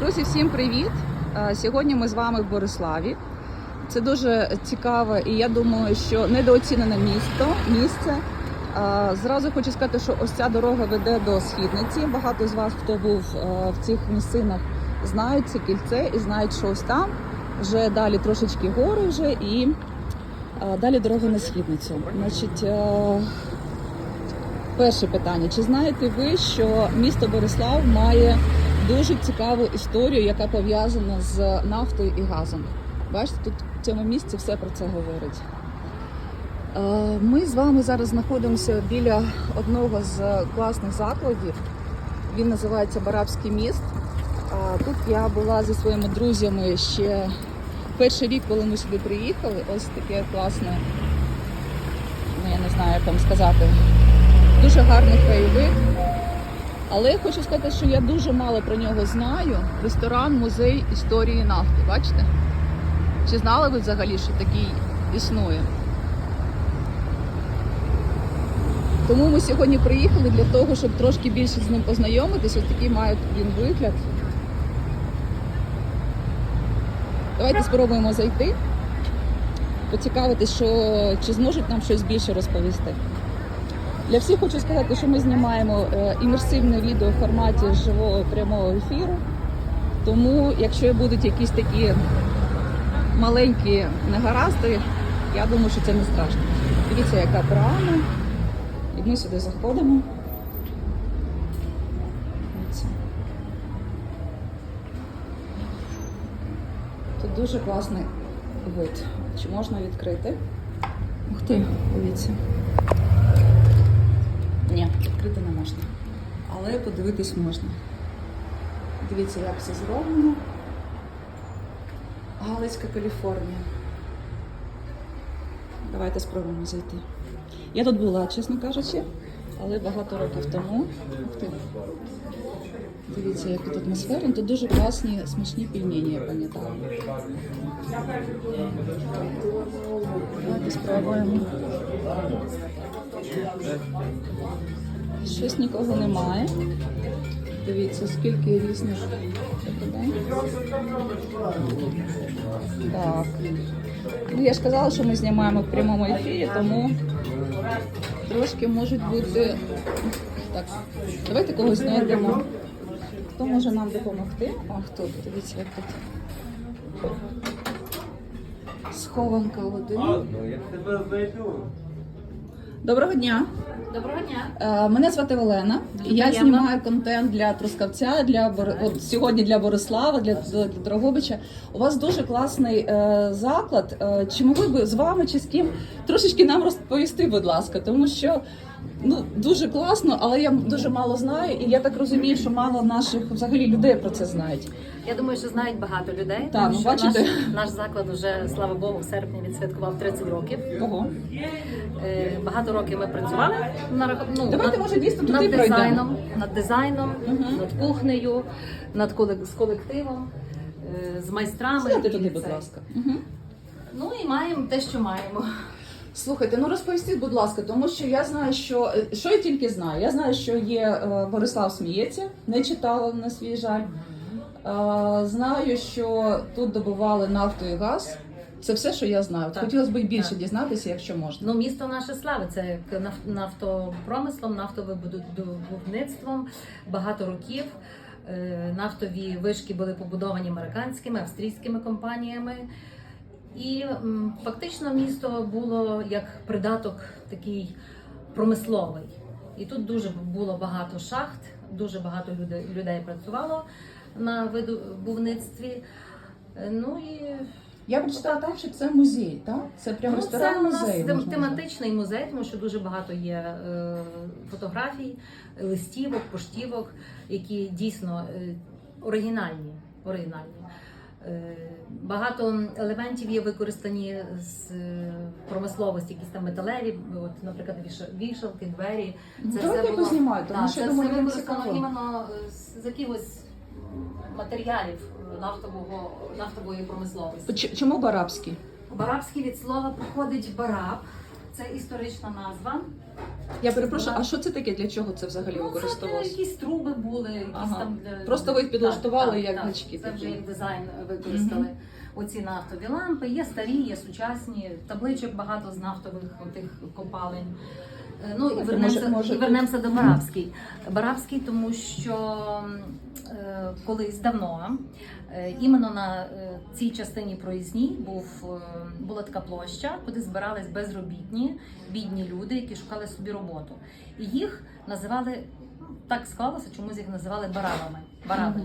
Друзі, всім привіт! Е, Сьогодні ми з вами в Бориславі. Це дуже цікаве і я думаю, що недооцінене місто, місце. Е, Зразу хочу сказати, що ось ця дорога веде до східниці. Багато з вас, хто був е, в цих місцинах, знають це кільце і знають, що ось там вже далі трошечки гори вже і далі дорога на східницю. Значить, перше питання: чи знаєте ви, що місто Борислав має дуже цікаву історію, яка пов'язана з нафтою і газом. Бачите, тут в цьому місці все про це говорить. Е, Ми з вами зараз знаходимося біля одного з класних закладів. Він називається Барабський міст. Тут я була зі своїми друзями ще перший рік, коли ми сюди приїхали. Ось таке класне, ну я не знаю, як вам сказати, дуже гарний краєвид. Але я хочу сказати, що я дуже мало про нього знаю. Ресторан, музей історії нафти. Бачите? Чи знали ви взагалі, що такий існує? Тому ми сьогодні приїхали для того, щоб трошки більше з ним познайомитися. Ось такий має він вигляд. Давайте спробуємо зайти, поцікавитись, що чи зможуть нам щось більше розповісти. Для всіх хочу сказати, що ми знімаємо е, імерсивне відео в форматі живого прямого ефіру. Тому, якщо будуть якісь такі маленькі негаразди, я думаю, що це не страшно. Дивіться, яка брама. І ми сюди заходимо. Тут дуже класний вид. Чи можна відкрити? Ух ти, дивіться. Ні, відкрити не можна. Але подивитись можна. Дивіться, як все зроблено. Галицька Каліфорнія. Давайте спробуємо зайти. Я тут була, чесно кажучи, але багато років тому. Дивіться, яка тут атмосфера. Тут дуже класні смачні пельмені, я пам'ятаю. Давайте спробуємо. Щось нікого немає. Дивіться, скільки різних. Так. Ну, я ж казала, що ми знімаємо в прямому ефірі, тому трошки можуть бути. Так, давайте когось знайдемо. Хто може нам допомогти? Ах, тут, дивіться, як тут. Схованка води. Ладно, я тебе знайду. Доброго дня. Доброго дня. Е, Мене звати Олена. Я знімаю контент для Трускавця, для Бор- от сьогодні для Борислава, для, для Дрогобича. У вас дуже класний е, заклад. Е, чи могли б з вами чи з ким трошечки нам розповісти, будь ласка, тому що ну дуже класно, але я дуже мало знаю, і я так розумію, що мало наших взагалі людей про це знають. Я думаю, що знають багато людей. Так, тому ну, що бачите. Наш, наш заклад вже, слава Богу, в серпні відсвяткував 30 років. Ого. Е, Багато років ми працювали на ну, Давайте, над, може, дійсно туди над пройдемо. дизайном, над дизайном, Мгм. над кухнею, над колек- з колективом, е, з майстрами. Сідайте І туди, будь це. ласка. Угу. Ну і маємо те, що маємо. Слухайте, ну розповістіть, будь ласка, тому що я знаю, що е, що я тільки знаю. Я знаю, що є е, Борислав сміється, не читала на свій жаль. Знаю, що тут добували нафту і газ. Це все, що я знаю. Так. Хотілося б більше Так. дізнатися, якщо можна. Ну, місто наше як наф- нафтопромислом, нафтовидобувництвом багато років. Е, Нафтові вишки були побудовані американськими, австрійськими компаніями. І фактично місто було як придаток такий промисловий. І тут дуже було багато шахт, дуже багато людей, людей працювало на видобувництві. Е, Ну і Я прочитала так, що це музей, так? Це прям Ну, це у нас музей. тематичний музей, тому що дуже багато є е, фотографій, листівок, поштівок, які дійсно е, оригінальні. оригінальні. Е, Багато елементів є використані з е, промисловості, якісь там металеві, от, наприклад, віша- вішалки, двері. назвати. Давайте я познімаю, тому Так, що це я думаю, все людям використано цікаво. іменно з з якихось матеріалів нафтового нафтової промисловості. Ч- Чому барабський? Барабський від слова походить бараб. Це історична назва. Я перепрошую, а що це таке? Для чого це взагалі Ну, це використовувалося? якісь труби були, якісь Ага. там для- Просто ви їх підлаштували Так, як так, гачки Це вже як дизайн використали. Оці нафтові лампи, є старі, є сучасні, табличок багато з нафтових тих копалень. Е, Ну і вернемося, може, і вернемося до Барабський. Барабський, тому що е, колись давно е, іменно на е, цій частині проїзній був, е, була така площа, куди збирались безробітні, бідні люди, які шукали собі роботу. І їх називали так склалося, чомусь їх називали барабами. Бараби.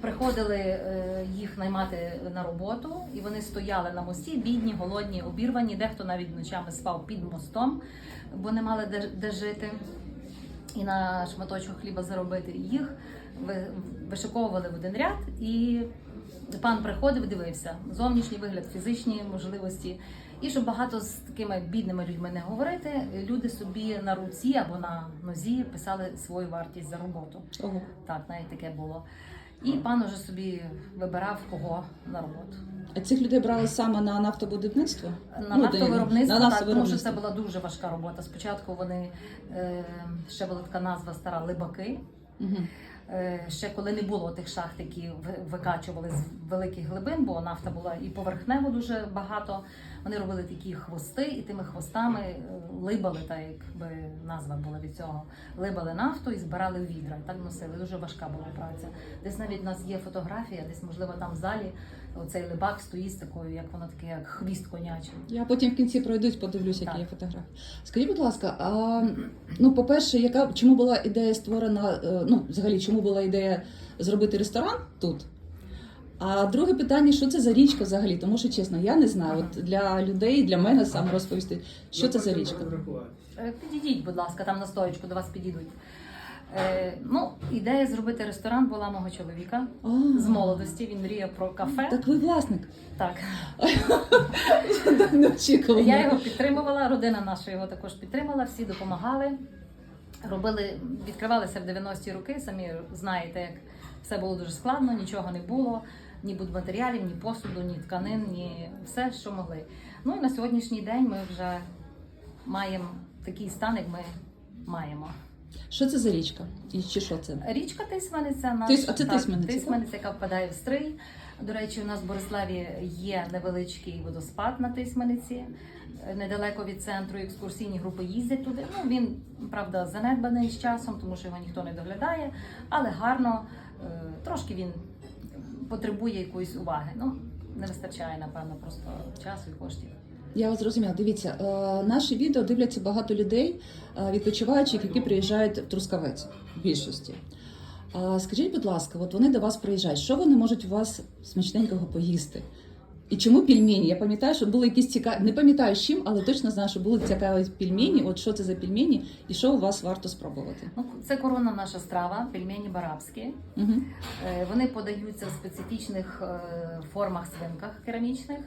Приходили е, їх наймати на роботу, і вони стояли на мості, бідні, голодні, обірвані. Дехто навіть ночами спав під мостом, бо не мали де, де жити і на шматочок хліба заробити. Їх ви- вишиковували в один ряд, і пан приходив, дивився зовнішній вигляд, фізичні можливості. І щоб багато з такими бідними людьми не говорити, люди собі на руці або на нозі писали свою вартість за роботу. Ого. Так, навіть таке було. І пан уже собі вибирав кого на роботу. А цих людей брали саме на нафтобудівництво? На Ну, нафтовиробництво, на так, тому що це була дуже важка робота. Спочатку вони е, ще була така назва стара либаки. Мгм. Е, ще коли не було тих шахт, які ви- викачували з великих глибин, бо нафта була і поверхнево дуже багато. Вони робили такі хвости, і тими хвостами е, либали, так якби назва була від цього. Либали нафту і збирали відра. Так носили. Дуже важка була праця. Десь навіть у нас є фотографія, десь можливо там в залі оцей либак стоїть з такою, як воно таке, як хвіст конячий. Я потім в кінці пройдусь, подивлюсь, які є фотографії. Скажіть, будь ласка, а ну, по-перше, яка чому була ідея створена? е, Ну, взагалі, чому була ідея зробити ресторан тут? А друге питання, що це за річка взагалі? Тому що чесно, я не знаю. От для людей, для мене сам розповісти, що це за річка. Е, Підійдіть, будь ласка, там на стоечку до вас підійдуть. Е, ну, ідея зробити ресторан була мого чоловіка А, з молодості. Він мріяв про кафе. Так ви власник. Так. Неочікувано. Я його підтримувала, родина наша його також підтримала, всі допомагали. Робили, відкривалися в 90-ті роки, самі знаєте, як все було дуже складно, нічого не було, ні будматеріалів, ні посуду, ні тканин, ні все, що могли. Ну і на сьогоднішній день ми вже маємо такий стан, як ми маємо. Що це за річка? І чи що це? Річка Тисмениця, наш, Тис- а це так, Тисмениця, яка впадає в стрий. До речі, у нас в Бориславі є невеличкий водоспад на Тисмениці, е, недалеко від центру. Екскурсійні групи їздять туди. Ну він правда занедбаний з часом, тому що його ніхто не доглядає, але гарно е, трошки він потребує якоїсь уваги. Ну не вистачає, напевно, просто часу і коштів. Я вас зрозуміла. Дивіться, е, наше відео дивляться багато людей, е, відпочиваючих, які приїжджають в Трускавець в більшості. Скажіть, будь ласка, от вони до вас приїжджають, що вони можуть у вас смачненького поїсти? І чому пельмені? Я пам'ятаю, що були якісь цікаві, не пам'ятаю з чим, але точно знаю, що були цікаві пельмені. От що це за пельмені і що у вас варто спробувати? Ну це коронна наша страва, пельмені барабські. Угу. Вони подаються в специфічних формах свинках керамічних.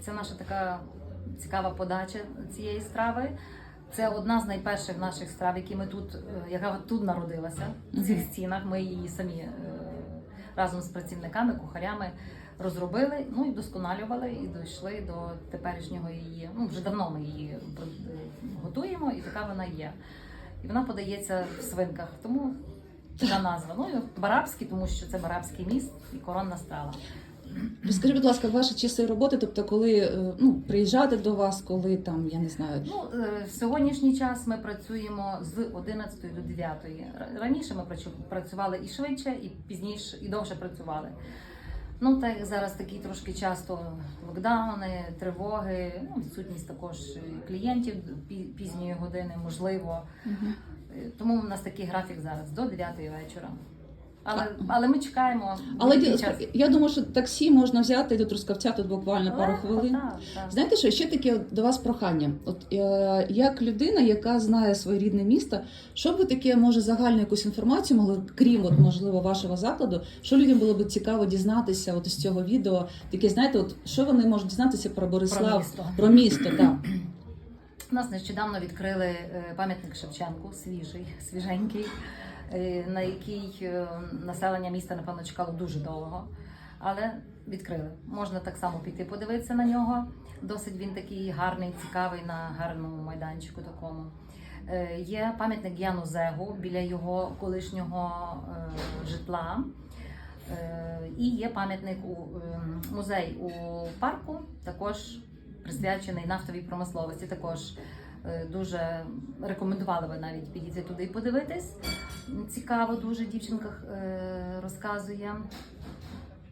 Це наша така цікава подача цієї страви. Це одна з найперших наших страв, які ми тут, е, яка тут народилася в цих стінах. Ми її самі е, разом з працівниками, кухарями розробили, ну і вдосконалювали, і дійшли до теперішнього її. Ну вже давно ми її е, готуємо, і така вона є. І вона подається в свинках. Тому така назва. Ну і барабський, тому що це барабський міст і коронна страва. Розкажіть, будь ласка, ваші часи роботи, тобто, коли е, ну, приїжджати до вас, коли там, я не знаю, Ну е, в сьогоднішній час ми працюємо з 11 до 9. Раніше ми працю- працювали і швидше, і пізніше, і довше працювали. Ну так зараз такий трошки часто локдауни, тривоги, ну, відсутність також клієнтів пі- пізньої години, можливо. Е, Тому в нас такий графік зараз до 9 вечора. Але, але ми чекаємо. Але ді- час. я думаю, що таксі можна взяти до Трускавця тут буквально пару Легко, хвилин. так, так. Знаєте, що ще таке до вас прохання? От е, як людина, яка знає своє рідне місто, що ви таке, може, загальну якусь інформацію могли, крім от, можливо, вашого закладу, що людям було б цікаво дізнатися от з цього відео? Таке, знаєте, от що вони можуть дізнатися про Борислав, Про місто. про місто, так. У нас нещодавно відкрили е, пам'ятник Шевченку, свіжий, свіженький, на який е, населення міста, напевно, чекало дуже довго. Але відкрили. Можна так само піти подивитися на нього. Досить він такий гарний, цікавий на гарному майданчику такому. Е, Є пам'ятник Яну Зегу біля його колишнього е, житла. Е, І є пам'ятник у е, музей у парку, також присвячений нафтовій промисловості. Також е, дуже рекомендували би навіть підійти туди і подивитись. Цікаво, дуже дівчинка е, розказує.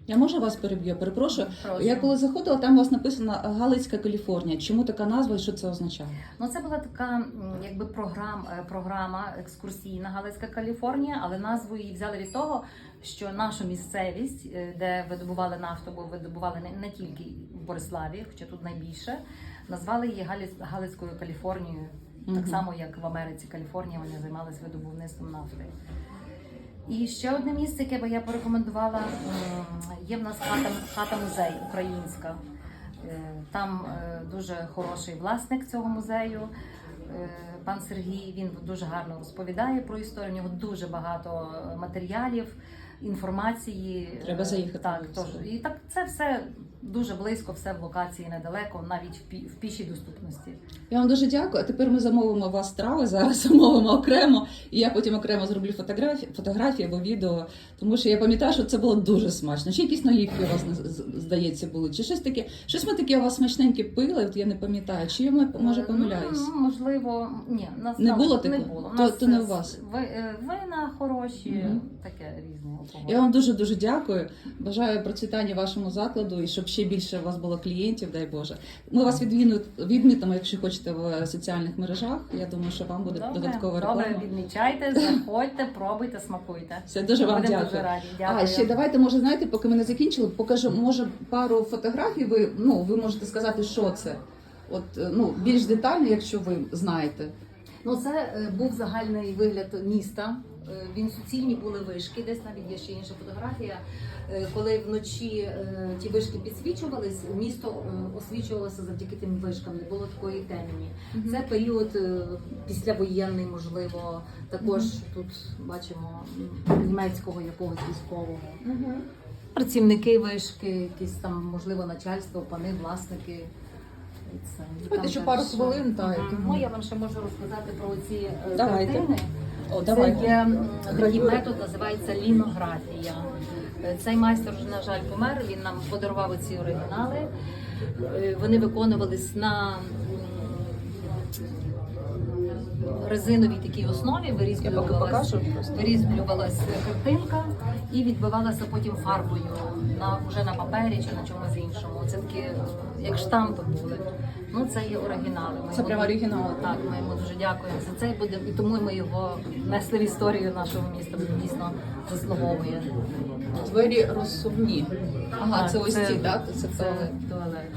Я можу вас переб'ю? Перепрошую. Прошу. Я коли заходила, там у вас написано Галицька Каліфорнія. Чому така назва і що це означає? Ну, це була така якби програм, е, програма екскурсійна Галицька Каліфорнія, але назву її взяли від того, що нашу місцевість, е, де видобували нафту, бо видобували не, не тільки в Бориславі, хоча тут найбільше, назвали її Галицькою Каліфорнією. Так само, як в Америці Каліфорнія, вони займалися видобувництвом нафти. І ще одне місце, яке би я порекомендувала, є в нас хата, хата музей українська. Е, Там е, дуже хороший власник цього музею. е, Пан Сергій він дуже гарно розповідає про історію. У нього дуже багато матеріалів, інформації. Треба заїхати Так, тож і так це все дуже близько, все в локації недалеко, навіть в пі- в пішій доступності. Я вам дуже дякую. А тепер ми замовимо вас страви. Зараз замовимо окремо, і я потім окремо зроблю фотографії, фотографії або відео. Тому що я пам'ятаю, що це було дуже смачно. Чи якісь наївки у вас здається були? Чи щось таке? Щось ми таке у вас смачненьке пили? От я не пам'ятаю. Чи я може Е, помиляюсь? Ну, можливо, ні, нас Не було не було. То- то не у е, вас? ви- е, вина хороші, Мгм. таке різне. Я вам дуже дуже дякую. Бажаю процвітання вашому закладу і щоб ще більше у вас було клієнтів, дай Боже. Ми вас відміну- відмітимо, якщо хочете в соціальних мережах. Я думаю, що вам буде Добре, додаткова добре, відмічайте, заходьте, пробуйте, смакуйте. Все дуже вам дякую. дуже раді. Дякую. А ще давайте, може, знаєте, поки ми не закінчили, покажу, може, пару фотографій. Ви ну ви можете сказати, що це. От е, ну більш детально, якщо ви знаєте. Ну, це е, був загальний вигляд міста. Е, Він суцільні були вишки, десь навіть є ще інша фотографія. Е, Коли вночі е, ті вишки підсвічувались, місто освічувалося завдяки тим вишкам, не було такої темені. Це період післявоєнний, можливо. Також тут бачимо німецького якогось військового. Працівники вишки, якісь там, можливо, начальство, пани, власники. Це. Ще пару хвилин, та, Ну, я вам ще можу розказати про ці картини. О, Це є такий метод, називається лінографія. Цей майстер вже, на жаль, помер. Він нам подарував ці оригінали. Е, Вони виконувались на резиновій такій основі, вирізблювалась, вирізблювалась картинка і відбивалася потім фарбою на вже на папері чи на чомусь іншому. Це такі як штампи були. Ну це є оригінали. Ми Це прямо оригінал. Так, ми йому дуже дякуємо за це. і Будемо і тому ми його внесли в історію нашого міста. Він дійсно заслуговує. Двері розсувні. Ага, Так, це ось ці, так? Це Це туалет.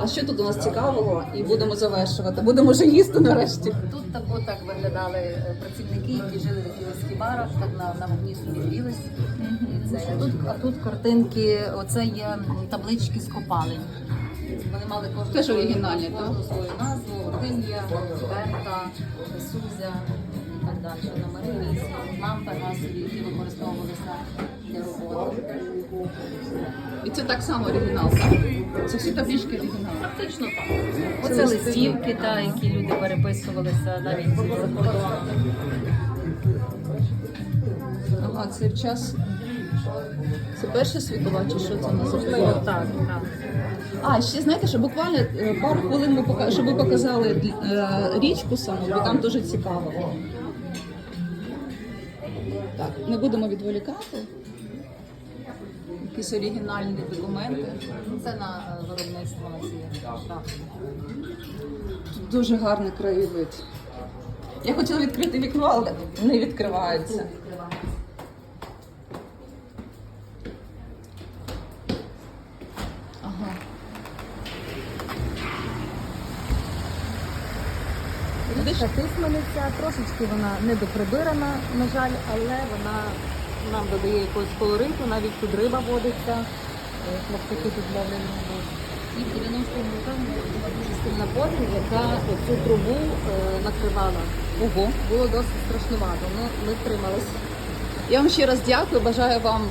А що тут у нас цікавого? І будемо завершувати. Будемо вже їсти нарешті. Тут так отак виглядали е, працівники, які жили в якихось барах, так на, на вогні собі. І це. А тут картинки, оце є таблички з копалень. Вони мали кожну Теж свою- оригінальні, кожну свою назву, Орхинія, Берта, Сузя і так далі. Номери лампи газові, які використовувалися для роботи. І це так само оригінал, так? Це всі таблички оригінал. Практично так. Оце листівки, та, які люди переписувалися навіть за кордоном. Ага, це в час. Це перша світова чи що це у так, так. А, ще знаєте, що буквально е, пару хвилин ми пока- щоб ви показали е, річку саму, бо там дуже цікаво. Так, не будемо відволікати. Якісь оригінальні документи. Це на е, виробництво ці. Тут дуже гарний краєвид. Я хотіла відкрити вікно, але не відкривається. Ага. Річка Тисмениця, трошечки вона недоприбирана, на жаль, але вона нам додає якогось колориту, навіть тут риба водиться, е, хлопчики тут ловлять. І в 90-му роках була дуже сильна повінь, яка цю трубу е, накривала. Ого. Було досить страшнувато, але ми втрималися. Я вам ще раз дякую. Бажаю вам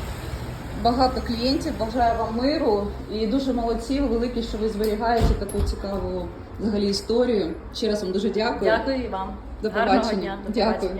багато клієнтів, бажаю вам миру і дуже молодці, великі, що ви зберігаєте таку цікаву взагалі історію. Ще раз вам дуже дякую. Дякую і вам. До Гарного побачення. дня. Дякую.